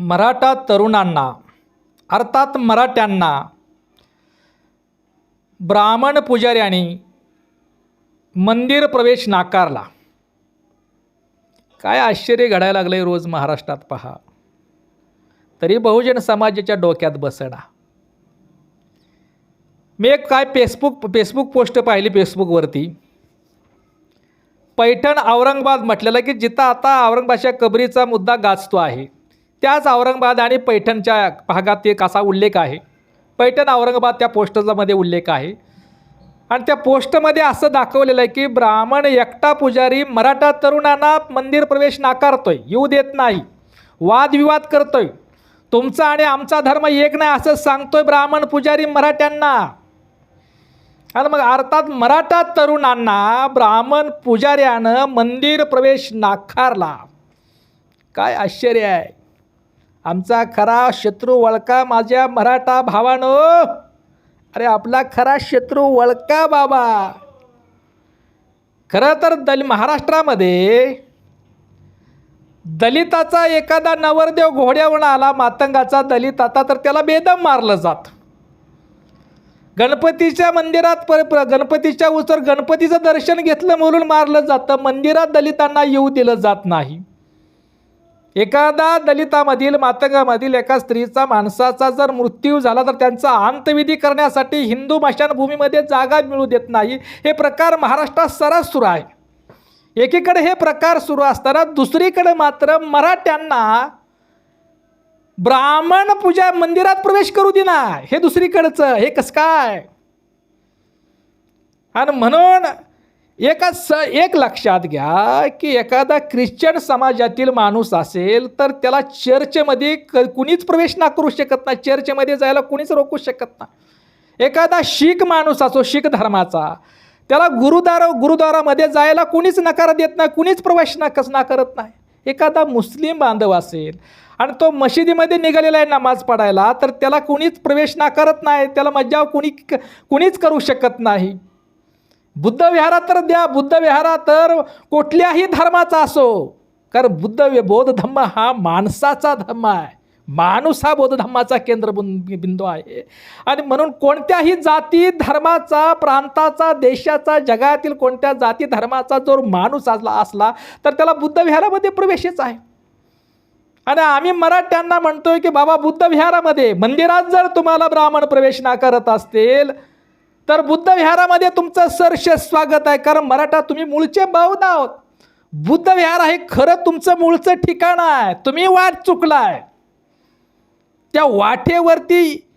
मराठा तरुणांना अर्थात मराठ्यांना ब्राह्मण पुजाऱ्यांनी मंदिर प्रवेश नाकारला. काय आश्चर्य घडायला लागलं आहे रोज महाराष्ट्रात पहा. तरी बहुजन समाजाच्या डोक्यात बसणा. मी एक काय फेसबुक फेसबुक पोस्ट पाहिली फेसबुकवरती पैठण औरंगाबाद म्हटलेलं की जिथं आता औरंगाबादच्या कबरीचा मुद्दा गाजतो आहे. त्याच औरंगाबाद आणि पैठणच्या भागात एक असा उल्लेख आहे. पैठण औरंगाबाद त्या पोस्टरमध्ये उल्लेख आहे. आणि त्या पोस्टमध्ये असं दाखवलेलं आहे की ब्राह्मण एकटा पुजारी मराठा तरुणांना मंदिर प्रवेश नाकारतोय येऊ देत नाही वादविवाद करतोय. तुमचा आणि आमचा धर्म एक नाही असं सांगतोय ब्राह्मण पुजारी मराठ्यांना. आणि मग अर्थात मराठा तरुणांना ब्राह्मण पुजाऱ्यानं मंदिर प्रवेश नाकारला. काय आश्चर्य आहे. आमचा खरा शत्रू वळका माझ्या मराठा भावानो. अरे आपला खरा शत्रू वळका बाबा. खरं तर दल महाराष्ट्रामध्ये दलिताचा एखादा नवरदेव घोड्यावरून आला मातंगाचा दलित आता तर त्याला बेदम मारलं जात. गणपतीच्या मंदिरात पर गणपतीच्या उचर गणपतीचं दर्शन घेतलं म्हणून मारलं जातं मंदिरात दलितांना येऊ दिलं जात नाही. एखादा दलितामधील मातंगामधील एका स्त्रीचा माणसाचा जर मृत्यू झाला तर त्यांचा अंतविधी करण्यासाठी हिंदू भूमीमध्ये जागा मिळू देत नाही. हे प्रकार महाराष्ट्रात सरास सुरू आहे. एकीकडे हे प्रकार सुरू असताना दुसरीकडे मात्र मराठ्यांना ब्राह्मण पूजा मंदिरात प्रवेश करू देना हे दुसरीकडचं हे कसं काय? आणि म्हणून एका स एक लक्षात घ्या की एखादा ख्रिश्चन समाजातील माणूस असेल तर त्याला चर्चमध्ये क कुणीच प्रवेश ना करू शकत नाही. चर्चमध्ये जायला कुणीच रोखू शकत नाही. एखादा शीख माणूस असो शीख धर्माचा त्याला गुरुद्वार गुरुद्वारामध्ये जायला कुणीच नकार देत नाही कुणीच प्रवेश नकच ना करत नाही. एखादा मुस्लिम बांधव असेल आणि तो मशिदीमध्ये निघालेला आहे नमाज पडायला तर त्याला कुणीच प्रवेश नाकारत नाही त्याला मज्जाव कुणी कुणीच करू शकत नाही. बुद्ध विहारात तर द्या बुद्ध विहारात तर कुठल्याही धर्माचा असो. कारण बुद्ध वि- बौद्ध धम्म हा माणसाचा धम्म आहे. माणूस हा बौद्ध धम्माचा केंद्र बिंदू आहे. आणि म्हणून कोणत्याही जाती धर्माचा प्रांताचा देशाचा जगातील कोणत्या जाती धर्माचा जर माणूस असला असला तर त्याला बुद्ध विहारामध्ये प्रवेशच आहे. आणि आम्ही मराठ्यांना म्हणतोय की बाबा बुद्ध विहारामध्ये मंदिरात जर तुम्हाला ब्राह्मण प्रवेश नाकारत असतील तर बुद्ध विहारामध्ये तुमचं सरशेष स्वागत आहे. कारण मराठा तुम्ही मूळचे बौद्ध आहोत. बुद्ध विहार हे खरं तुमचं मूळचं ठिकाण आहे. तुम्ही वाट चुकलाय. त्या वाटेवरती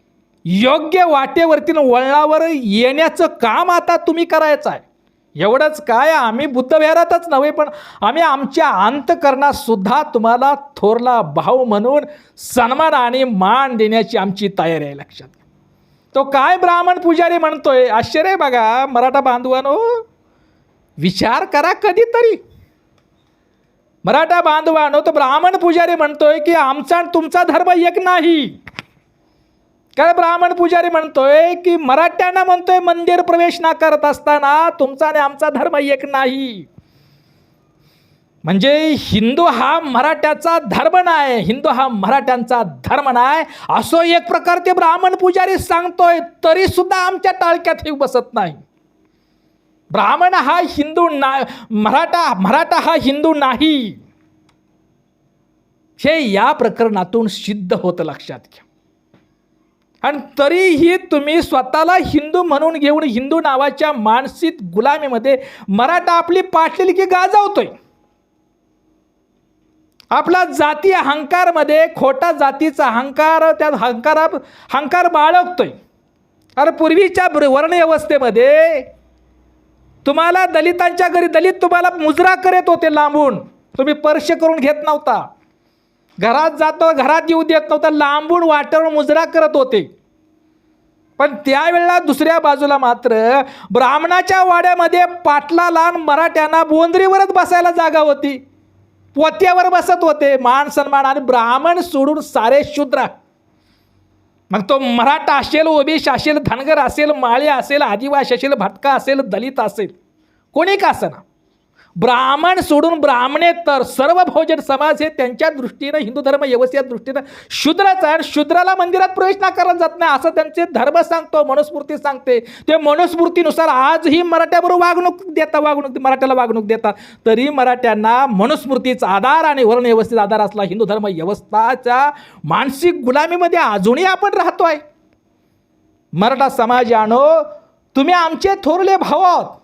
योग्य वाटेवरती वळणावर येण्याचं काम आता तुम्ही करायचं आहे. एवढंच काय आम्ही बुद्ध विहारातच नव्हे पण आम्ही आमच्या अंतकरणात सुद्धा तुम्हाला थोरला भाऊ म्हणून सन्मान आणि मान देण्याची आमची तयारी आहे लक्षात घ्या. तो काय ब्राह्मण पुजारी म्हणतोय? आश्चर्य बघा मराठा बांधवानो. विचार करा कधीतरी. मराठा बांधवानो तो ब्राह्मण पुजारी म्हणतोय की आमचा आणि तुमचा धर्म एक नाही. काय ब्राह्मण पुजारी म्हणतोय की मराठ्यांना म्हणतोय मंदिर प्रवेश नाकारत असताना तुमचा आणि आमचा धर्म एक नाही. म्हणजे हिंदू हा मराठ्याचा धर्म नाही हिंदू हा मराठ्यांचा धर्म नाही. असो एक प्रकार ते ब्राह्मण पुजारी सांगतोय तरी सुद्धा आमच्या टाळक्यात हे बसत नाही. ब्राह्मण हा हिंदू ना मराठा मराठा हा हिंदू नाही. हे या प्रकरणातून सिद्ध होतं लक्षात घ्या. आणि तरीही तुम्ही स्वतःला हिंदू म्हणून घेऊन हिंदू नावाच्या मानसिक गुलामीमध्ये मराठा आपली पाठलेली की गाजवतोय. आपला जाती अहंकारमध्ये खोटा जातीचा अहंकार त्या अहंकारा अहंकार बाळगतोय. अरे पूर्वीच्या वर्णव्यवस्थेमध्ये तुम्हाला दलितांच्या घरी दलित तुम्हाला मुजरा करत होते लांबून. तुम्ही स्पर्श करून घेत नव्हता. घरात जातो घरात येऊ देत नव्हता लांबून वाटेवर मुजरा करत होते. पण त्यावेळेला दुसऱ्या बाजूला मात्र ब्राह्मणाच्या वाड्यामध्ये पाटला लहान मराठ्यांना बोंद्रीवरच बसायला जागा होती. पोत्यावर बसत होते. मान सन्मान आणि ब्राह्मण सोडून सारे शूद्र. मग तो मराठा असेल ओबीस असेल धनगर असेल माळी असेल आदिवासी असेल भटका असेल दलित असेल. कोणी का असेना ब्राह्मण सोडून ब्राह्मणेतर सर्व भोजन समाज हे त्यांच्या दृष्टीनं हिंदू धर्म व्यवस्थेच्या दृष्टीनं शूद्रच आहे आणि शूद्राला मंदिरात प्रवेश नाकारला जात नाही असं त्यांचे धर्म सांगतो मनुस्मृती सांगते. ते मनुस्मृतीनुसार आजही मराठ्याबरोबर वागणूक देता वागणूक मराठ्याला वागणूक देतात. तरी मराठ्यांना मनुस्मृतीचा आधार आणि वर्ण व्यवस्थेचा आधार असला हिंदू धर्म व्यवस्थाच्या मानसिक गुलामीमध्ये अजूनही आपण राहतोय. मराठा समाजानो तुम्ही आमचे थोरले भाऊ आहोत.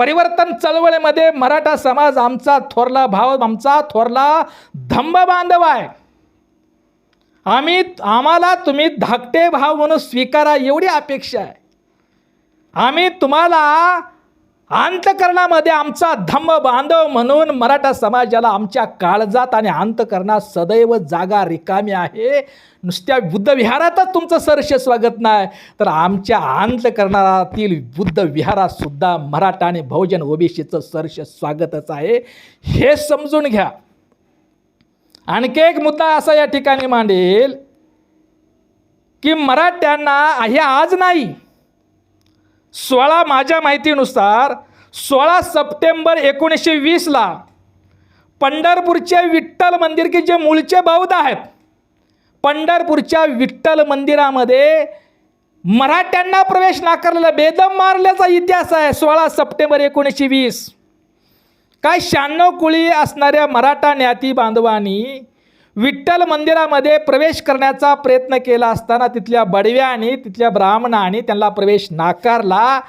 परिवर्तन चळवळीमध्ये मराठा समाज आमचा थोरला भाव आमचा थोरला धम्म बांधव आहे. आम्ही आम्हाला तुम्ही धाकटे भाव म्हणून स्वीकारा एवढी अपेक्षा आहे. आम्ही तुम्हाला अंतकरणामध्ये आमचा धम्म बांधव म्हणून मराठा समाजाला आमच्या काळजात आणि अंतकरणात सदैव जागा रिकामी आहे. नुसत्या बुद्ध विहारातच तुमचं सरसे स्वागत नाही. तर आमच्या अंतकरणातील बुद्ध विहारातसुद्धा मराठा आणि बहुजन ओबीसीचं सरस स्वागतच आहे. हे समजून घ्या. आणखी एक मुद्दा असा या ठिकाणी मांडेल की मराठ्यांना हे आज नाही. सोळा माझ्या माहितीनुसार सोळा सप्टेंबर एकोणीसशे वीसला पंढरपूरचे विठ्ठल मंदिर की जे मूळचे बौद्ध आहेत पंढरपूरच्या विठ्ठल मंदिरामध्ये मराठ्यांना प्रवेश नाकारलेला बेदम मारल्याचा इतिहास आहे सोळा सप्टेंबर एकोणीसशे वीस. काय शहाण्णव कुळी असणाऱ्या मराठा ज्ञाती बांधवांनी विठ्ठल मंदिरामध्ये प्रवेश करण्याचा प्रयत्न केला असताना तिथल्या बडव्याने तिथल्या ब्राह्मणाने त्यांना प्रवेश नाकारला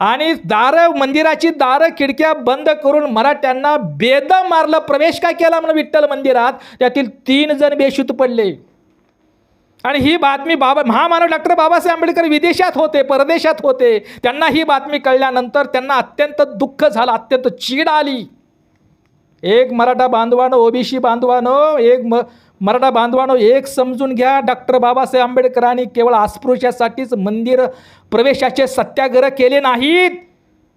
आणि दारं मंदिराची दारं खिडक्या बंद करून मराठ्यांना बेदम मारलं. प्रवेश काय केला म्हणून विठ्ठल मंदिरात? त्यातील तीन जण बेशुद्ध पडले. आणि ही बातमी बाबा महामानव डॉक्टर बाबासाहेब आंबेडकर विदेशात होते परदेशात होते. त्यांना ही बातमी कळल्यानंतर त्यांना अत्यंत दुःख झालं अत्यंत चीड आली. एक मराठा बांधवानं ओबीसी बांधवानं एक म मराठा बांधवानं एक समजून घ्या डॉक्टर बाबासाहेब आंबेडकरांनी केवळ अस्पृश्यासाठीच मंदिर प्रवेशाचे सत्याग्रह केले नाहीत.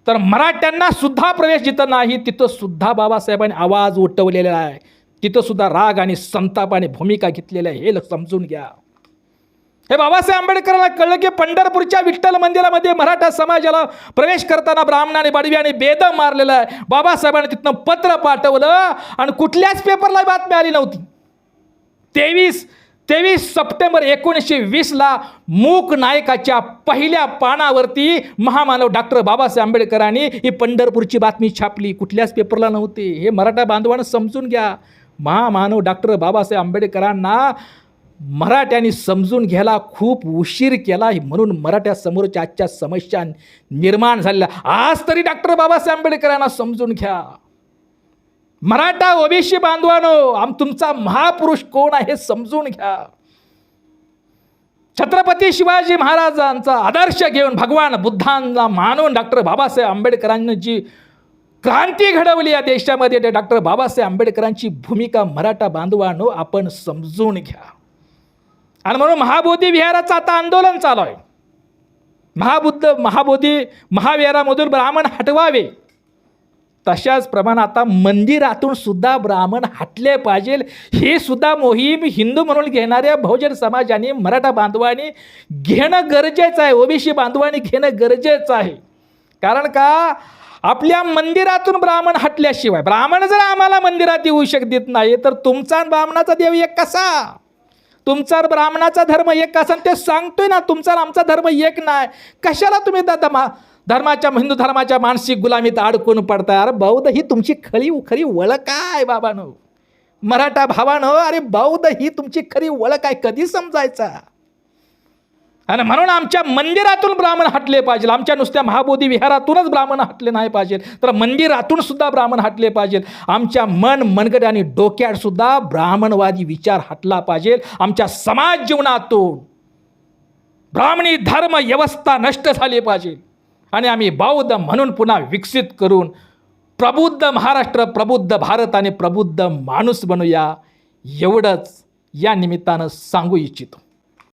तर मराठ्यांना सुद्धा प्रवेश जिथं नाही तिथं सुद्धा बाबासाहेबांनी आवाज उठवलेला आहे. तिथं सुद्धा राग आणि संताप आणि भूमिका घेतलेल्या आहे हे समजून घ्या. हे बाबासाहेब आंबेडकरांना कळलं की पंढरपूरच्या विठ्ठल मंदिरामध्ये मराठा समाजाला प्रवेश करताना ब्राह्मणाने आणि बेतं मारलेलं आहे. बाबासाहेबांनी तिथनं पत्र पाठवलं आणि कुठल्याच पेपरला बातमी आली नव्हती. तेवीस तेवीस सप्टेंबर एकोणीसशे वीसला मूक नायकाच्या पहिल्या पानावरती महामानव डॉक्टर बाबासाहेब आंबेडकरांनी ही पंढरपूरची बातमी छापली. कुठल्याच पेपरला नव्हती. हे मराठा बांधवानं समजून घ्या. महामानव डॉक्टर बाबासाहेब आंबेडकरांना मराठ्यांनी समजून घ्यायला खूप उशीर केला म्हणून मराठ्यासमोरच्या आजच्या समस्या निर्माण झालेल्या आज तरी डॉक्टर बाबासाहेब आंबेडकरांना समजून घ्या. मराठा ओबीसी बांधवानो आम तुमचा महापुरुष कोण आहे समजून घ्या. छत्रपती शिवाजी महाराजांचा आदर्श घेऊन भगवान बुद्धांना मानून डॉक्टर बाबासाहेब आंबेडकरांनी जी क्रांती घडवली या देशामध्ये त्या डॉक्टर बाबासाहेब आंबेडकरांची भूमिका मराठा बांधवानो आपण समजून घ्या. आणि म्हणून महाबोधी विहाराचं आता आंदोलन चालू आहे. महाबुद्ध महाबोधी महाविहारामधून ब्राह्मण हटवावे. तशाच प्रमाणे आता मंदिरातून सुद्धा ब्राह्मण हटले पाहिजे. हे सुद्धा मोहीम हिंदू म्हणून घेणाऱ्या बहुजन समाजाने मराठा बांधवांनी घेणं गरजेचं आहे. ओबीसी बांधवांनी घेणं गरजेचं आहे. कारण का? आपल्या मंदिरातून ब्राह्मण हटल्याशिवाय. ब्राह्मण जर आम्हाला मंदिरात येऊ शक देत नाही तर तुमचा ब्राह्मणाचा देव एक कसा? तुमचा ब्राह्मणाचा धर्म एक कसा ते सांगतोय ना तुमचा आमचा धर्म एक नाही. कशाला तुम्ही दादा मा धर्माच्या हिंदू धर्माच्या मानसिक गुलामीत अडकून पडताय? अरे बौद्ध ही तुमची खरी खरी ओळख काय बाबानो. मराठा भावानो अरे बौद्ध ही तुमची खरी ओळख आहे. कधी समजायचा? आणि म्हणून आमच्या मंदिरातून ब्राह्मण हटले पाहिजे. आमच्या नुसत्या महाबोधी विहारातूनच ब्राह्मण हटले नाही पाहिजे. तर मंदिरातून सुद्धा ब्राह्मण हटले पाहिजे. आमच्या मन मनगड आणि डोक्यात सुद्धा ब्राह्मणवादी विचार हटला पाहिजे. आमच्या समाज जीवनातून ब्राह्मणी धर्म व्यवस्था नष्ट झाली पाहिजे. आणि आम्ही बौद्ध म्हणून पुन्हा विकसित करून प्रबुद्ध महाराष्ट्र प्रबुद्ध भारत आणि प्रबुद्ध माणूस बनूया एवढंच या निमित्तानं सांगू इच्छितो.